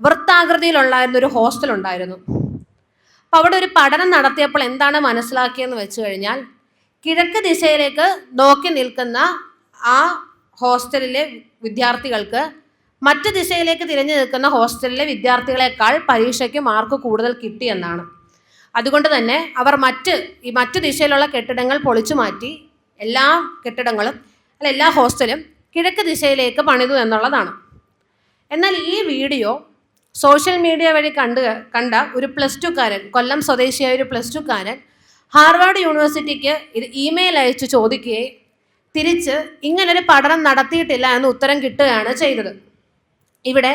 വൃത്താകൃതിയിലുണ്ടായിരുന്ന ഒരു ഹോസ്റ്റൽ ഉണ്ടായിരുന്നു. അപ്പോൾ അവിടെ ഒരു പഠനം നടത്തിയപ്പോൾ എന്താണ് മനസ്സിലാക്കിയെന്ന് വെച്ച് കഴിഞ്ഞാൽ കിഴക്ക് ദിശയിലേക്ക് നോക്കി നിൽക്കുന്ന ആ ഹോസ്റ്റലിലെ വിദ്യാർത്ഥികൾക്ക് മറ്റ് ദിശയിലേക്ക് തിരിഞ്ഞു നിൽക്കുന്ന ഹോസ്റ്റലിലെ വിദ്യാർത്ഥികളെക്കാൾ പരീക്ഷയ്ക്ക് മാർക്ക് കൂടുതൽ കിട്ടിയെന്നാണ് അതുകൊണ്ട് തന്നെ അവർ മറ്റ് ഈ മറ്റ് ദിശയിലുള്ള കെട്ടിടങ്ങൾ പൊളിച്ചു മാറ്റി എല്ലാ കെട്ടിടങ്ങളും അല്ല എല്ലാ ഹോസ്റ്റലും കിഴക്ക് ദിശയിലേക്ക് പണിതു എന്നുള്ളതാണ്. എന്നാൽ ഈ വീഡിയോ സോഷ്യൽ മീഡിയ വഴി കണ്ട് കണ്ട ഒരു പ്ലസ് ടുക്കാരൻ കൊല്ലം സ്വദേശിയായ ഒരു പ്ലസ് ടുക്കാരൻ ഹാർവാർഡ് യൂണിവേഴ്സിറ്റിക്ക് ഇത് ഇമെയിൽ അയച്ച് ചോദിക്കുകയും തിരിച്ച് ഇങ്ങനൊരു പഠനം നടത്തിയിട്ടില്ല എന്ന് ഉത്തരം കിട്ടുകയാണ് ചെയ്തത്. ഇവിടെ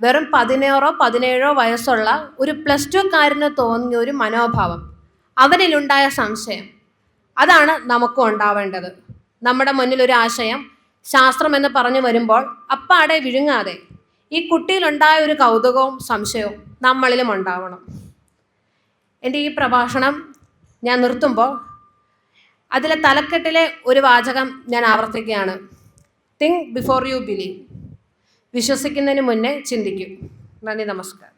വെറും പതിനാറോ പതിനേഴോ വയസ്സുള്ള ഒരു പ്ലസ് ടുക്കാരന് തോന്നിയ ഒരു മനോഭാവം. അവനിലുണ്ടായ സംശയം. അതാണ് നമുക്കും ഉണ്ടാവേണ്ടത്. നമ്മുടെ മുന്നിൽ ഒരു ആശയം ശാസ്ത്രം എന്ന് പറഞ്ഞു വരുമ്പോൾ അപ്പാടെ വിഴുങ്ങാതെ ഈ കുട്ടിയിലുണ്ടായ ഒരു കൗതുകവും സംശയവും നമ്മളിലും ഉണ്ടാവണം. എന്റെ ഈ പ്രഭാഷണം ഞാൻ നിർത്തുമ്പോൾ അതിലെ തലക്കെട്ടിലെ ഒരു വാചകം ഞാൻ ആവർത്തിക്കുകയാണ്. തിങ്ക് ബിഫോർ യു ബിലീവ് വിശ്വസിക്കുന്നതിന് മുന്നേ ചിന്തിക്കും. നന്ദി നമസ്കാരം.